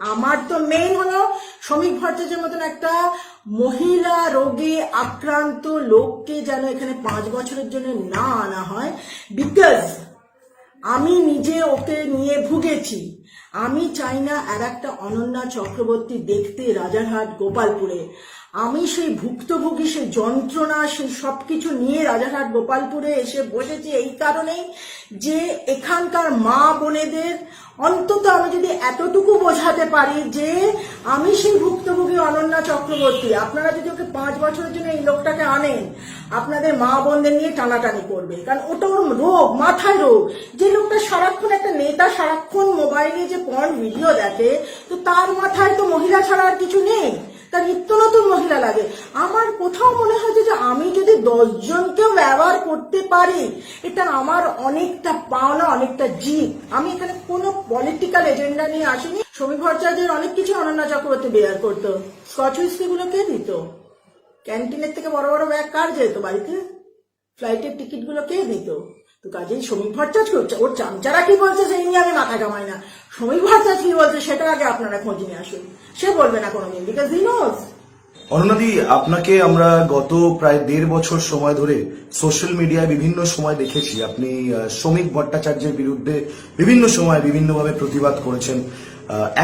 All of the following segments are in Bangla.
আমার তো মেইন হলো শ্রমিক ভট্টাচার্যের মতন একটা মহিলা রোগে আক্রান্ত লোককে যেন এখানে পাঁচ বছরের জন্য না আনা হয়। বিকজ আমি নিজে ওকে নিয়ে ভুগেছি। আমি চাই না আর একটা অনন্যা চক্রবর্তী দেখতে রাজারহাট, গোপালপুরে। আমি সেই ভুক্তভোগী, সেই যন্ত্রণা, সেই সব কিছু নিয়ে রাজারহাট, গোপালপুরে এসে বসেছি এই কারণেই যে এখানকার মা বোনেদের অন্তত আমি যদি এতটুকু বোঝাতে পারি যে আমি সেই ভুক্তভোগী অনন্যা চক্রবর্তী। আপনারা যদি ওকে পাঁচ বছরের জন্য এই লোকটাকে আনেন, আপনাদের মা বোনদের নিয়ে টানাটানি করবে। কারণ ওটা ওর রোগ, মাথায় রোগ। যে লোকটা সারাক্ষণ একটা নেতা, সারাক্ষণ মোবাইলে যে পর্ন ভিডিও দেখে, তো তার মাথায় তো মহিলা ছাড়া আর কিছু নেই। তার নিত্য নতুন মহিলা লাগে। আমার কোথাও মনে হয়েছে যে আমি যদি দশজনকেও ব্যবহার করতে পারি, এটা আমার অনেকটা পাওনা, অনেকটা জিত। আমি এখানে কোনো পলিটিক্যাল এজেন্ডা নিয়ে আসিনি। শ্রমিক ভট্টাচার্যের অনেক কিছু অনন্যা চক্রবর্তী বেয়ার করতো। স্কচ হুইস্কি গুলো কে দিত? ক্যান্টিনের থেকে বড় বড় ব্যাগ কার যেত বাড়িতে? ফ্লাইটের টিকিটগুলো কে দিত? তো কাজেই শ্রমিক ভট্টাচার্য ওর চামচারা কি বলছে সেই নিয়ে আমি মাথা কামাই না। শ্রমিক ভট্টাচার্য কি বলছে সেটা আগে আপনারা খোঁজ নিয়ে আসুন। সে বলবে না কোনোদিন বিকজ হি নোজ অরুণাদি, আপনাকে আমরা গত প্রায় দেড় বছর সময় ধরে সোশ্যাল মিডিয়ায় বিভিন্ন সময় দেখেছি। আপনি শ্রমিক ভট্টাচার্যের বিরুদ্ধে বিভিন্ন সময় বিভিন্নভাবে প্রতিবাদ করেছেন।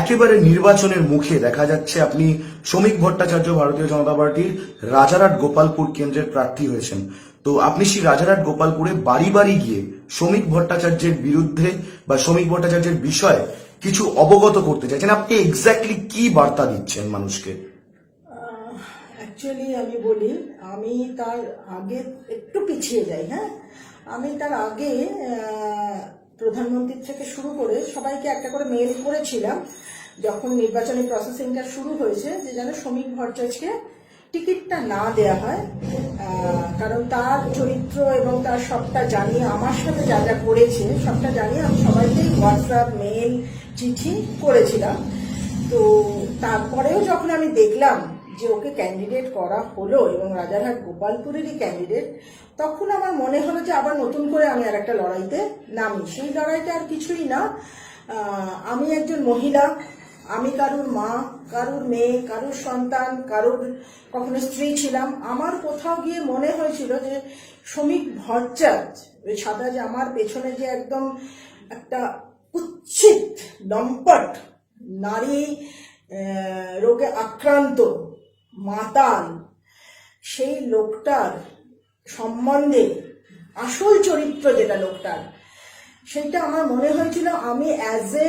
একেবারে নির্বাচনের মুখে দেখা যাচ্ছে আপনি শ্রমিক ভট্টাচার্য, ভারতীয় জনতা পার্টির রাজারহাট গোপালপুর কেন্দ্রের প্রার্থী হয়েছেন। তো আপনি সেই রাজারহাট গোপালপুরে বাড়ি বাড়ি গিয়ে শ্রমিক ভট্টাচার্যের বিরুদ্ধে বা শ্রমিক ভট্টাচার্যের বিষয়ে কিছু অবগত করতে চাইছেন। আপনি এক্স্যাক্টলি কি বার্তা দিচ্ছেন মানুষকে? অ্যাকচুয়ালি আমি বলি, আমি তার আগে একটু পিছিয়ে যাই হ্যাঁ? আমি তার আগে প্রধানমন্ত্রীর থেকে শুরু করে সবাইকে একটা করে মেল করেছিলাম, যখন নির্বাচনী প্রসেসিংটা শুরু হয়েছে, যে যেন শ্রমিক ভট্টাচার্যকে টিকিটটা না দেয়া হয় কারণ তার চরিত্র এবং তার সবটা জানিয়ে, আমার সাথে যা যা করেছে, সবটা জানিয়ে আমি সবাইকেই হোয়াটসঅ্যাপ মেল চিঠি করেছিলাম। তো তারপরেও যখন আমি দেখলাম যে ওকে ক্যান্ডিডেট করা হলো এবং রাজারহাট গোপালপুরেরই ক্যান্ডিডেট তখন আমার মনে হলো যে আবার নতুন করে আমি আর একটা লড়াইতে নামি। সেই লড়াইটা আর কিছুই না। আমি একজন মহিলা আমি কারুর মা, কারুর মেয়ে, কারুর সন্তান, কারুর কখনো স্ত্রী ছিলাম। আমার কোথাও গিয়ে মনে হয়েছিল যে শ্রমিক ভট্টাচার্য ওই সাদা যে আমার পেছনে যে একদম একটা উচ্ছিত দম্পট নারী রোগে আক্রান্ত, মাতাল, সেই লোকটার সম্বন্ধে আসল চরিত্র যেটা লোকটার সেইটা আমার মনে হয়েছিল, আমি as a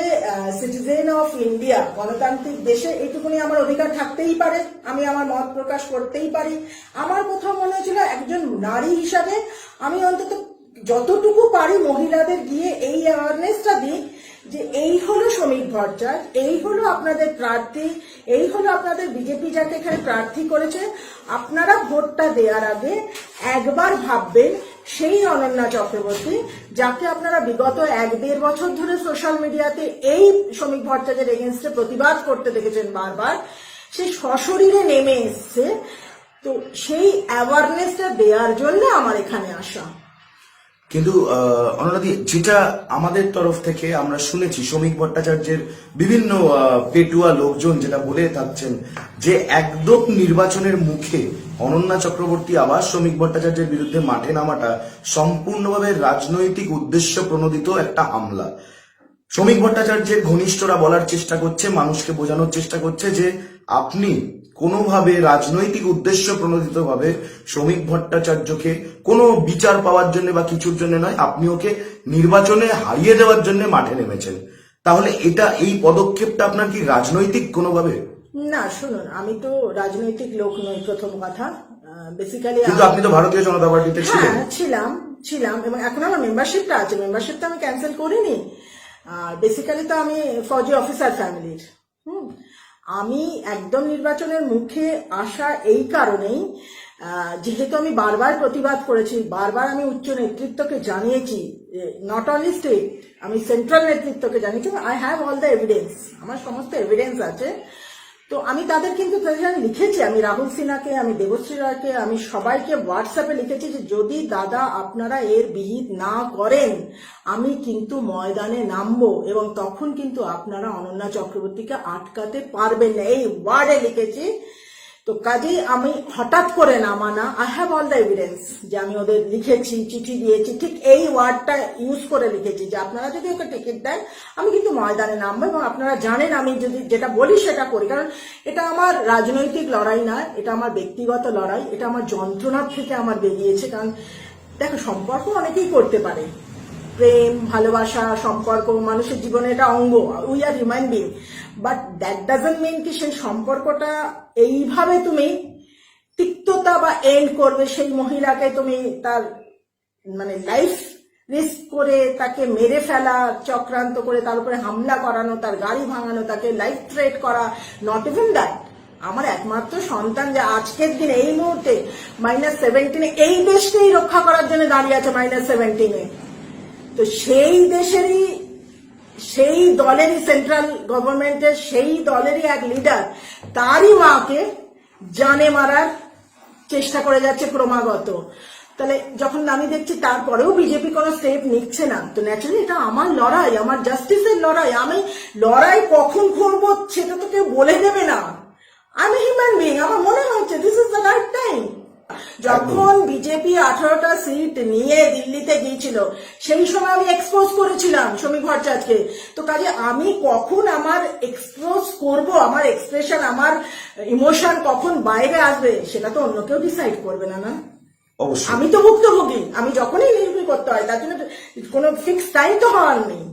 citizen of India গণতান্ত্রিক দেশে এইটুকুনি আমার অধিকার থাকতেই পারে, আমি আমার মত প্রকাশ করতেই পারি। আমার কোথাও মনে হয়েছিল একজন নারী হিসাবে আমি অন্তত যতটুকু পারি মহিলাদের গিয়ে এই অ্যাওয়ারনেসটা দিই যে এই হলো শ্রমিক ভট্টাচার্য এই হলো আপনাদের প্রার্থী, এই হলো আপনাদের বিজেপি যাকে এখানে প্রার্থী করেছে। আপনারা ভোটটা দেওয়ার আগে একবার ভাববেন সেই অনন্যা চক্রবর্তী, যাকে আপনারা বিগত এক দেড় বছর ধরে সোশ্যাল মিডিয়াতে এই শ্রমিক ভট্টাচার্যের এগেনস্টে প্রতিবাদ করতে দেখেছেন বারবার, সে সশরীরে নেমে এসছে। তো সেই অ্যাওয়ারনেসটা দেওয়ার জন্য আমার এখানে আসা। কিন্তু অনুরাধি, যেটা আমাদের তরফ থেকে আমরা শুনেছি, শ্রমিক ভট্টাচার্যের বিভিন্ন পেটুয়া লোকজন যেটা বলে থাকছেন যে একদম নির্বাচনের মুখে অনন্যা চক্রবর্তী আবার শ্রমিক ভট্টাচার্যের বিরুদ্ধে মাঠে নামাটা সম্পূর্ণভাবে রাজনৈতিক উদ্দেশ্য প্রণোদিত একটা হামলা। শ্রমিক ভট্টাচার্যের ঘনিষ্ঠরা বলার চেষ্টা করছে, মানুষকে বোঝানোর চেষ্টা করছে যে আপনি কোনোভাবে রাজনৈতিক উদ্দেশ্য প্রণোদিত ভাবে শ্রমিক ভট্টাচার্যকে কোনো বিচার পাওয়ার জন্য বা কিছুর জন্য নয় আপনি ওকে নির্বাচনে হারিয়ে দেওয়ার জন্য মাঠে নেমেছেন। তাহলে এটা এই পদক্ষেপটা আপনার কি রাজনৈতিক কোনোভাবে? না শুনুন আমি তো রাজনৈতিক লোক নই প্রথম কথা। বেসিক্যালি কিন্তু আপনি তো ভারতীয় জনতা পার্টিতে ছিলেন। হ্যাঁ ছিলাম ছিলাম এবং এখন আমার মেম্বারশিপটা আছে মেম্বারশিপটা আমি ক্যান্সেল করিনি। আর বেসিক্যালি তো আমি ফৌজি অফিসার ফ্যামিলির। হুম আমি একদম নির্বাচনের মুখে আসা এই কারণেই যেহেতু আমি বারবার প্রতিবাদ করেছি, বারবার আমি উচ্চ নেতৃত্বকে জানিয়েছি নট অনলি স্টেট আমি সেন্ট্রাল নেতৃত্বকে জানিয়েছি I have all the evidence আমার সমস্ত এভিডেন্স আছে। তো আমি তাদের কিন্তু লিখেছি, আমি রাহুল সিনহাকে, আমি দেবশ্রী রায়কে, আমি সবাইকে হোয়াটসঅ্যাপে লিখেছি যে যদি দাদা আপনারা এর বিহিত না করেন, আমি কিন্তু ময়দানে নামব এবং তখন কিন্তু আপনারা অনন্যা চক্রবর্তীকে আটকাতে পারবেন না। এই ওয়ার্ডে লিখেছি তো কাজেই আমি হঠাৎ করে নামানা I have all the evidence যে আমি ওদের লিখেছি, চিঠি দিয়েছি, ঠিক এই ওয়ার্ডটা ইউজ করে লিখেছি যে আপনারা যদি ওকে টিকিট দেন, আমি কিন্তু ময়দানে নামবো এবং আপনারা জানেন আমি যদি যেটা বলি সেটা করি। কারণ এটা আমার রাজনৈতিক লড়াই না, এটা আমার ব্যক্তিগত লড়াই, এটা আমার যন্ত্রণার থেকে আমার বেরিয়েছে। কারণ দেখো, সম্পর্ক অনেকেই করতে পারে। প্রেম, ভালোবাসা, সম্পর্ক, মানুষের জীবনে এটা অঙ্গ we are human being but that doesn't mean কি সেই সম্পর্কটা এইভাবে তুমি তিক্ততা বা এন্ড করবে সেই মহিলাকে তুমি তার মানে লাইফ রিস্ক করে তাকে মেরে ফেলা, চক্রান্ত করে তার উপরে হামলা করানো, তার গাড়ি ভাঙানো, তাকে লাইফ থ্রেট করা নট ইভেন দ্যাট আমার একমাত্র সন্তান যে আজকের দিনে এই মুহূর্তে মাইনাস সেভেন্টিনে এই দেশকেই রক্ষা করার জন্য দাঁড়িয়ে আছে মাইনাস সেভেন্টিনে তো সেই দেশেরই সেই দলেরই সেন্ট্রাল গভর্নমেন্টের সেই দলেরই এক লিডার তারই মাকে জানে মারার চেষ্টা করে যাচ্ছে ক্রমাগত। তাহলে যখন আমি দেখছি তারপরেও বিজেপি কোনো স্টেপ নিচ্ছে না, তো ন্যাচারালি এটা আমার লড়াই, আমার জাস্টিসের লড়াই। আমি লড়াই কখন করব সেটা তো কেউ বলে দেবে না। আমি হিউম্যান বিং আমার মনে হচ্ছে this is the right time যখন বিজেপি আঠারোটা সিট নিয়ে দিল্লিতে গিয়েছিল সেই সময় আমি এক্সপোজ করেছিলাম শ্রমিক ভট্টাচার্যকে। তো কাজে আমি কখন আমার এক্সপোজ করব আমার এক্সপ্রেশন আমার ইমোশন কখন বাইরে আসবে সেটা তো অন্য কেউ ডিসাইড করবে না না? অবশ্যই। আমি তো ভুক্তভোগী আমি যখনই নির্ভর করতে হয় তার জন্য কোনো ফিক্স টাইম তো হওয়ার নেই।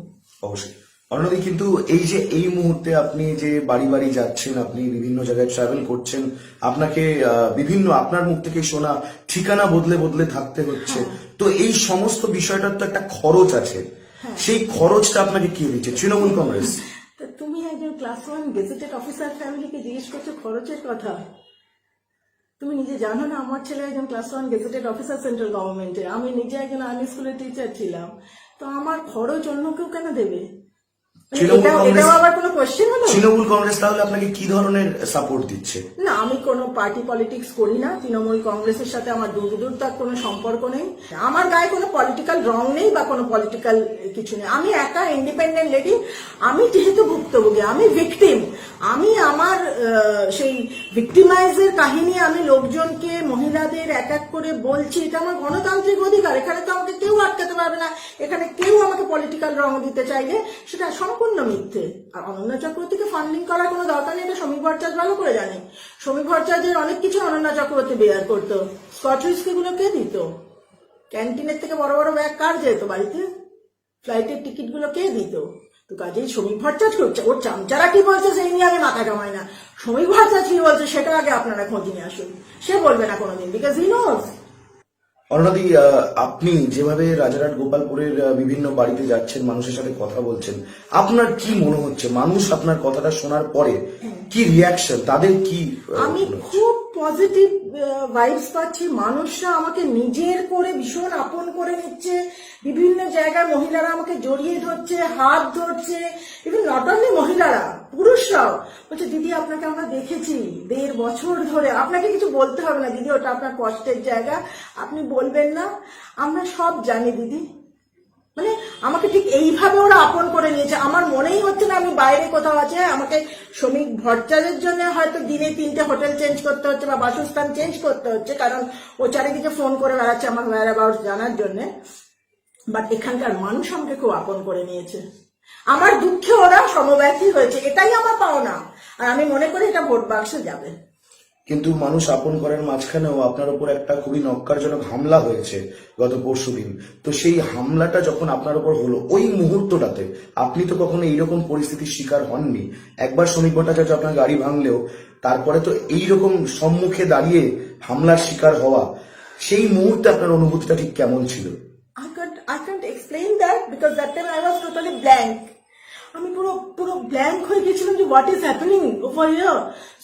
অবশ্যই। অন্যদি কিন্তু এই যে এই মুহূর্তে আপনি যে বাড়ি বাড়ি যাচ্ছেন আপনি বিভিন্ন জায়গায় ট্রাভেল করছেন আপনাকে বিভিন্ন আপনার মুখ থেকে শোনা ঠিকানা বদলে বদলে থাকতে হচ্ছে। তো এই সমস্ত বিষয়টার তো একটা খরচ আছে। সেই খরচটা আপনাকে কে দিচ্ছে? তৃণমূল কংগ্রেস। তুমি একজন ক্লাস ওয়ান গেজেটেড অফিসার ফ্যামিলিকে জিজ্ঞেস করছ খরচের কথা? তুমি নিজে জানো না আমার ছেলে একজন class one gazetted officer central গভর্নমেন্টে আমি নিজে একজন আর্মি স্কুলের টিচার ছিলাম। তো আমার খরচ অন্য কেউ কেন দেবে? তৃণমূল কংগ্রেস- আবার কোনো কোশ্চেন হলো? তৃণমূল কংগ্রেস তাহলে আপনাকে কি ধরনের সাপোর্ট দিচ্ছে? না আমি কোনো পার্টি পলিটিক্স করি না। তৃণমূল কংগ্রেসের সাথে আমার দূর দূর তার কোনো সম্পর্ক নেই। আমার গায়ে কোনো পলিটিক্যাল রং নেই বা কোনো পলিটিক্যাল কিছু নেই। আমি একা ইন্ডিপেন্ডেন্ট লেডি আমি যেহেতু ভুক্তভোগী আমি ভিকটিম আমি আমার সেই ভিক্টিমাইজের কাহিনী আমি লোকজনকে মহিলাদের এক এক করে বলছি এটা আমার গণতান্ত্রিক অধিকার। এখানে তো আমাকে কেউ আটকাতে পারবে না। এখানে কেউ আমাকে পলিটিক্যাল রং দিতে চাইলে সেটা সম্পূর্ণ মিথ্যে? আর অনন্যা চক্রবর্তীকে ফান্ডিং করার কোনো দরকার নেই, এটা শ্রমিক ভট্টাচার্য ভালো করে জানে। শ্রমিক ভট্টাচার্যের অনেক কিছু অনন্যা চক্রবর্তী বেয়ার করতো। স্কচগুলো কে দিত? ক্যান্টিনের থেকে বড় বড় ব্যাগ কার যেত বাড়িতে? ফ্লাইটের টিকিটগুলো কে দিত? তো কাজেই শ্রমিক ভট্টাচার্য করছে ওর চামচারা কি বলছে সেই নিয়ে আমি মাথা কামাই না। শ্রমিক ভট্টাচার্য কি বলছে সেটা আগে আপনারা খোঁজ নিয়ে আসুন। সে বলবে না কোনোদিন বিকজ হি নোজ আহ, আপনি যেভাবে রাজারহাট গোপালপুরের বিভিন্ন বাড়িতে যাচ্ছেন মানুষের সাথে কথা বলছেন আপনার কি মনে হচ্ছে? মানুষ আপনার কথাটা শোনার পরে কি রিয়াকশন তাদের কি আমি খুব পজিটিভ ভাইবস পাচ্ছি। মানুষরা আমাকে নিজের করে ভীষণ আপন করে নিচ্ছে। বিভিন্ন জায়গায় মহিলারা আমাকে জড়িয়ে ধরছে, হাত ধরছে। ইভেন নট অনলি মহিলারা, পুরুষরাও। বলছে, দিদি, আপনাকে আমরা দেখেছি দেড় বছর ধরে। আপনাকে কিছু বলতে হবে না, দিদি, ওটা আপনার কষ্টের জায়গা। আপনি বলবেন না। আমরা সব জানি, দিদি। মানে আমাকে ঠিক এইভাবে ওরা আপন করে নিয়েছে। আমার মনেই হচ্ছে না আমি বাইরে কোথাও আছে। আমাকে শ্রমিক ভট্টাচার্যের জন্য হয়তো দিনে তিনটে হোটেল চেঞ্জ করতে হচ্ছে বা বাসস্থান চেঞ্জ করতে হচ্ছে, কারণ ও চারিদিকে ফোন করে বেড়াচ্ছে আমার ওয়ার অ্যাবাউট জানার জন্য। বাট এখানকার মানুষ আমাকে খুব আপন করে নিয়েছে। আমার দুঃখে ওরা সমব্যথী হয়েছে, এটাই আমার পাওনা। আর আমি মনে করি এটা ভোট বাক্সে যাবে। কিন্তু মানুষ আপন করার মাঝখানেও আপনার উপর একটা খুবই নক্কারজনক হামলা হয়েছে গত পরশুদিন তো সেই হামলাটা যখন আপনার উপর হলো, ওই মুহূর্তটাতে আপনি তো কখনো এইরকম পরিস্থিতির শিকার হননি। একবার শ্রমিক ভট্টাচার্য আপনার গাড়ি ভাঙলেও, তারপরে তো এইরকম সম্মুখে দাঁড়িয়ে হামলার শিকার হওয়া, সেই মুহূর্তে আপনার অনুভূতিটা ঠিক কেমন ছিল? I can't I can't explain that because that time I was totally blank. আমি পুরো পুরো ব্ল্যাঙ্ক হয়ে গেছিলাম যে what is happening over year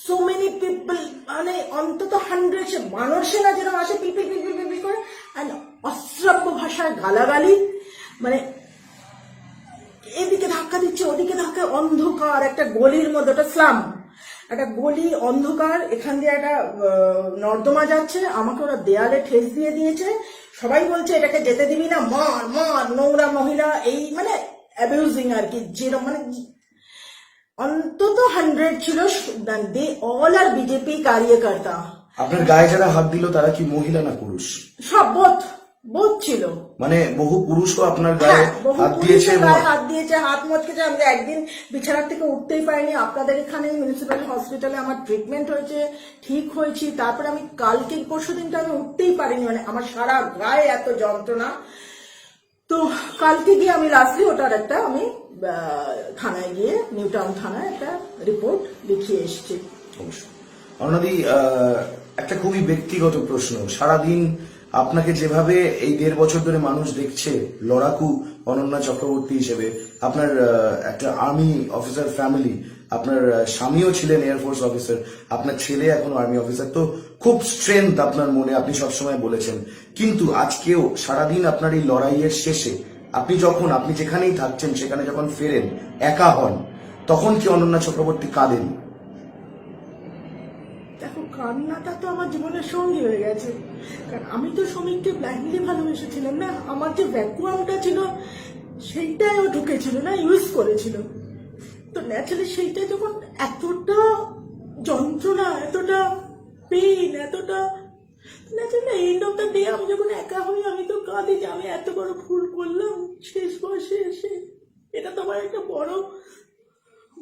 so many people মানে অন্তত হান্ড্রেড মানুষে না যেরকম আসে পিপিল পিপিল পিপিল করে অ্যান্ড অশ্রাব্য ভাষায় গালাগালি। মানে এদিকে ধাক্কা দিচ্ছে, ওদিকে ধাক্কা, অন্ধকার, একটা গলির মধ্যে ওটা স্লাম একটা গলি, অন্ধকার, এখান দিয়ে একটা নর্দমা যাচ্ছে, আমাকে ওরা দেয়ালে ঠেস দিয়ে দিয়েছে। সবাই বলছে, এটাকে যেতে দিবি না, মার মার, নোংরা মহিলা, এই মানে অ্যাবিউজিং আর কি যেরকম মানে অন্তত হান্ড্রেড ছিল দে অল আর বিজেপি কার্যকর্তা। আপনার গায়ে যারা হাত দিল তারা কি মহিলা না পুরুষ? সব বোধ বোধ ছিল। মানে বহু পুরুষও আপনার গায়ে হ্যাঁ, হাত দিয়েছে হাত দিয়েছে হাত মচকেছে আমি একদিন বিছানার থেকে উঠতেই পারিনি। আপনাদের এখানে মিউনিসিপ্যাল হসপিটালে আমার ট্রিটমেন্ট হয়েছে ঠিক হয়েছি। তারপরে আমি কালকে পরশু দিনটা আমি উঠতেই পারিনি। মানে আমার সারা গায়ে এত যন্ত্রণা। তো কালকে গিয়ে আমি লাস্টলি ওটার একটা আমি থানায় গিয়ে নিউ টাউন থানায় একটা রিপোর্ট লিখিয়ে এসেছি। অবশ্যই। অরুণাদি একটা খুবই ব্যক্তিগত প্রশ্ন। সারাদিন আপনাকে যেভাবে এই দেড় বছর ধরে মানুষ দেখছে, লড়াকু অনন্যা চক্রবর্তী হিসেবে, আপনার একটা আর্মি অফিসার ফ্যামিলি আপনার স্বামীও ছিলেন এয়ারফোর্স অফিসার আপনার ছেলে এখন আর্মি অফিসার তো খুব স্ট্রেংথ আপনার মনে আপনি সবসময় বলেছেন। কিন্তু আজকেও সারাদিন আপনার এই লড়াইয়ের শেষে আপনি যখন, আপনি যেখানেই থাকছেন, সেখানে যখন ফেরেন, একা হন, তখন কি অনন্যা চক্রবর্তী কাঁদেন? দেখো, কান্নাটা তো আমার জীবনের সঙ্গী হয়ে গেছে। কারণ আমি তো শ্রমিককে ব্লাইন্ডলি ভালোবেসেছিলাম না, আমার যে ভ্যাকুয়ামটা ছিল, সেইটাই ও ঢুকেছিল না ইউজ করেছিল। তো ন্যাচারালি সেইটা যখন এতটা যন্ত্রণা, এতটা পেন এতটা naturally end of the day আমি যখন একা হই আমি তো কাঁদি যে আমি এত বড় ভুল করলাম শেষ বয়সে এসে। এটা তো আমার একটা বড়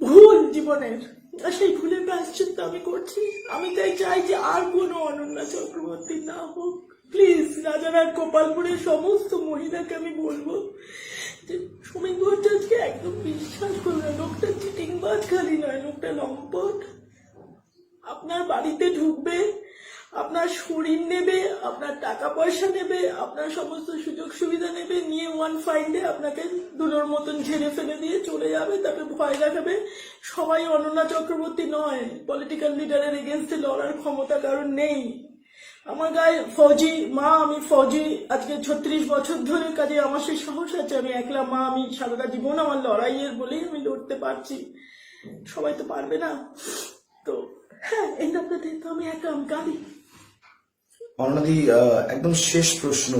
ভুল জীবনের। আর সেই ভুলের প্রায়শ্চিত্ত আমি করছি। আমি তাই চাই যে আর কোনো অনন্যা চক্রবর্তী না হোক। প্লিজ রাজারহাট গোপালপুরের সমস্ত মহিলাকে আমি বলব যে সমীর ভট্টাচার্যকে একদম বিশ্বাস করবে না, লোকটা চিটিংবাজ খালি নয়, লোকটা লম্পট। আপনার বাড়িতে ঢুকবে, আপনার শরীর নেবে, আপনার টাকা পয়সা নেবে, আপনার সমস্ত সুযোগ সুবিধা নেবে, নিয়ে ওয়ান ফাইন্ডে আপনাকে দুলোর মতন ঝেড়ে ফেলে দিয়ে চলে যাবে তারপরে ভয় দেখাবে। সবাই অনন্যা চক্রবর্তী নয় পলিটিক্যাল লিডারের এগেনস্টে লড়ার ক্ষমতা কারণ নেই। আমার গায়ে ফৌজি, মা, আমি ফৌজি, আজকে ছত্রিশ বছর ধরে কাজে আমার সেই সাহস আছে, আমি একলা মা, আমি সারাটা জীবন আমার লড়াইয়ের বলেই আমি লড়তে পারছি। সবাই তো পারবে না। আমি একা, আমি কাঁদি একদম শেষ প্রশ্ন।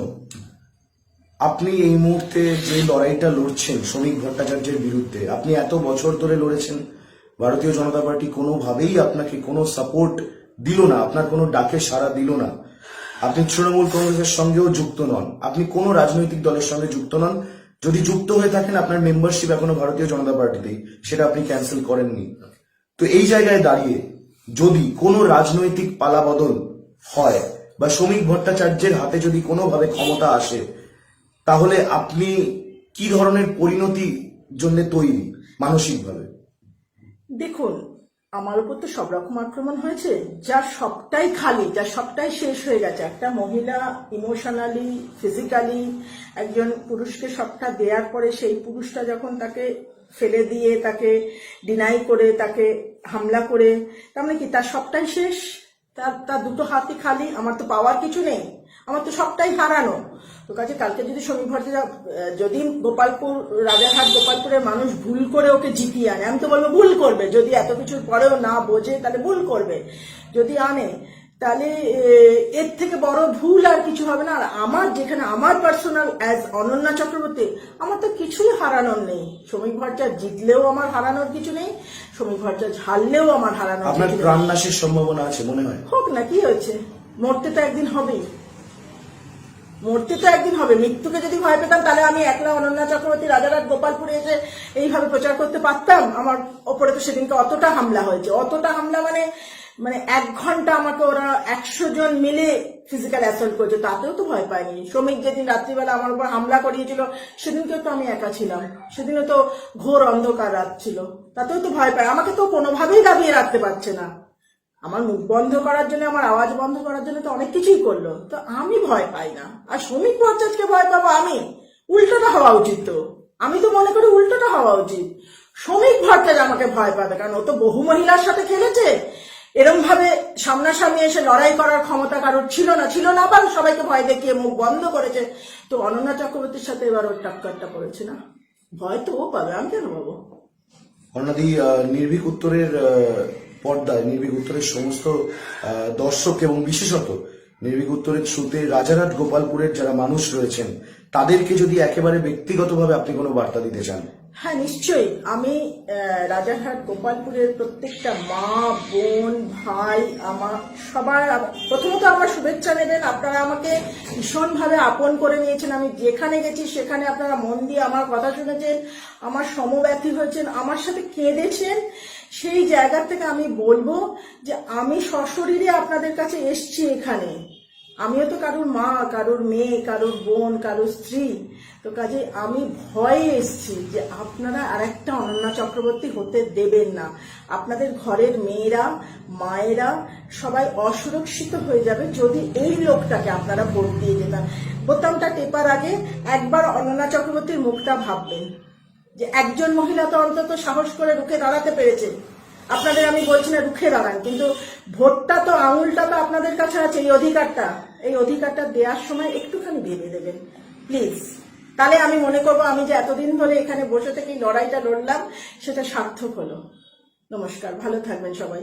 আপনি এই মুহূর্তে যে লড়াইটা লড়ছেন, শ্রমিক ভট্টাচার্যের বিরুদ্ধে, আপনি এত বছর ধরে লড়েছেন, ভারতীয় জনতা পার্টি কোনোভাবেই আপনাকে কোনো সাপোর্ট দিল না, আপনার কোনো ডাকে সাড়া দিল না। আপনি তৃণমূল কংগ্রেসের সঙ্গেও যুক্ত নন। আপনি কোনো রাজনৈতিক দলের সঙ্গে যুক্ত নন। যদি যুক্ত হয়ে থাকেন, আপনার মেম্বারশিপ এখনও ভারতীয় জনতা পার্টিতেই, সেটা আপনি ক্যান্সেল করেননি। তো এই জায়গায় দাঁড়িয়ে যদি কোনো রাজনৈতিক পালাবদল হয় বা শ্রমিক ভট্টাচার্যের হাতে যদি কোনোভাবে ক্ষমতা আসে, তাহলে আপনি কি ধরনের পরিণতি জন্য তৈরি মানসিকভাবে? দেখুন, আমার উপর তো সব রকম আক্রমণ হয়েছে যার সবটাই খালি, যা সবটাই শেষ হয়ে গেছে। একটা মহিলা ইমোশনালি, ফিজিক্যালি একজন পুরুষকে সবটা দেওয়ার পরে সেই পুরুষটা যখন তাকে ফেলে দিয়ে তাকে ডিনাই করে, তাকে হামলা করে, তার মানে কি? তার সবটাই শেষ। তার তার দুটো হাতই খালি। আমার তো পাওয়ার কিছু নেই। আমার তো সবটাই হারানো। তো কাজে কালকে যদি সমীর ভট্টাচার্য যদি গোপালপুর, রাজারহাট, গোপালপুরের মানুষ ভুল করে ওকে জিতিয়ে আনে, আমি তো বলব ভুল করবে। যদি এত কিছুর পরেও না বোঝে, তাহলে ভুল করবে। যদি আনে তাহলে এর থেকে বড় ভুল আর কিছু হবে না। আর আমার যেখানে আমার পার্সোনাল অ্যাজ অনন্যা চক্রবর্তী আমার তো কিছুই হারানোর নেই। শ্রমিক ভট্টাচার্য জিতলেও আমার হারানোর কিছু নেই শ্রমিক ভট্টাচার্য হারলেও আমার হারানোর আপনার কিছু নেই। প্রাণ নাশের সম্ভাবনা আছে মনে হয়? হোক না কি হয়েছে? মরতে তো একদিন হবেই। মরতে তো একদিন হবে। মৃত্যুকে যদি ভয় পেতাম তাহলে আমি একলা অনন্যা চক্রবর্তী রাজারহাট গোপালপুরে এসে এইভাবে প্রচার করতে পারতাম। আমার ওপরে তো সেদিনকে অতটা হামলা হয়েছে। অতটা হামলা মানে মানে এক ঘণ্টা আমাকে ওরা একশো জন মিলে ফিজিক্যাল অ্যাসল্ট করেছে, তাতেও তো ভয় পাইনি। শ্রমিক যেদিন রাত্রিবেলা আমার উপর হামলা করিয়েছিল, সেদিনকেও তো আমি একা ছিলাম। সেদিনও তো ঘোর অন্ধকার রাত ছিল। তাতেও তো ভয় পায়। আমাকে তো কোনোভাবেই দাবিয়ে রাখতে পারছে না। আমার মুখ বন্ধ করার জন্য, আমার আওয়াজ বন্ধ করার জন্য তো অনেক কিছুই করল। তো আমি ভয় পাই না। আর শ্রমিক ভট্টাচার্যকে ভয় পাবো আমি? উল্টোটা হওয়া উচিত তো। আমি তো মনে করি উল্টোটা হওয়া উচিত। শ্রমিক ভট্টাচার্য আমাকে ভয় পাবে, কারণ ও তো বহু মহিলার সাথে খেলেছে। এরম ভাবে সামনাসামনি এসে লড়াই করার ক্ষমতা কারোর ছিল না ছিল না, আবার সবাইকে ভয় দেখিয়ে মুখ বন্ধ করেছে। তো অনন্যা চক্রবর্তীর সাথে এবার ওর টাক্কারটা পড়েছে না? ভয় তো ও পাবে, আমি কেন পাবো? অন্যদি নির্ভীক উত্তরের পর্দায়, নির্ভীক উত্তরের সমস্ত দর্শক এবং বিশেষত নির্ভীক উত্তরের থ্রুতে রাজারহাট গোপালপুরের যারা মানুষ রয়েছেন, তাদেরকে যদি একেবারে ব্যক্তিগতভাবে আপনি কোনো বার্তা দিতে চান। হ্যাঁ নিশ্চয়ই। আমি রাজারহাট, গোপালপুরের প্রত্যেকটা মা, বোন, ভাই, আমার সবার, প্রথমত আমার শুভেচ্ছা নেবেন। আপনারা আমাকে ভীষণভাবে আপন করে নিয়েছেন। আমি যেখানে গেছি, সেখানে আপনারা মন দিয়ে আমার কথা শুনেছেন, আমার সমব্যথী হয়েছেন, আমার সাথে কেঁদেছেন। সেই জায়গা থেকে আমি বলব যে, আমি সশরীরে আপনাদের কাছে এসছি এখানে। আমিও তো কারোর মা, কারোর মেয়ে, কারোর বোন, কারোর স্ত্রী। তো কাজে আমি ভয়ে এসছি যে আপনারা আরেকটা অনন্যা চক্রবর্তী হতে দেবেন না। আপনাদের ঘরের মেয়েরা, মায়েরা সবাই অসুরক্ষিত হয়ে যাবে যদি এই লোকটাকে আপনারা ভোট দিয়ে যেতেন বোতামটা টেপার আগে একবার অনন্যা চক্রবর্তীর মুখটা ভাববেন যে একজন মহিলা তো অন্তত সাহস করে রুখে দাঁড়াতে পেরেছে। আপনাদের আমি বলছি না রুখে দাঁড়ান, কিন্তু ভোটটা তো, আঙুলটা তো আপনাদের কাছে আছে, এই অধিকারটা। এই অধিকারটা দেওয়ার সময় একটুখানি ভেবে দেবেন, প্লিজ। তাহলে আমি মনে করব আমি যে এতদিন ধরে এখানে বসে থেকে লড়াইটা লড়লাম, সেটা সার্থক হলো। নমস্কার, ভালো থাকবেন সবাই।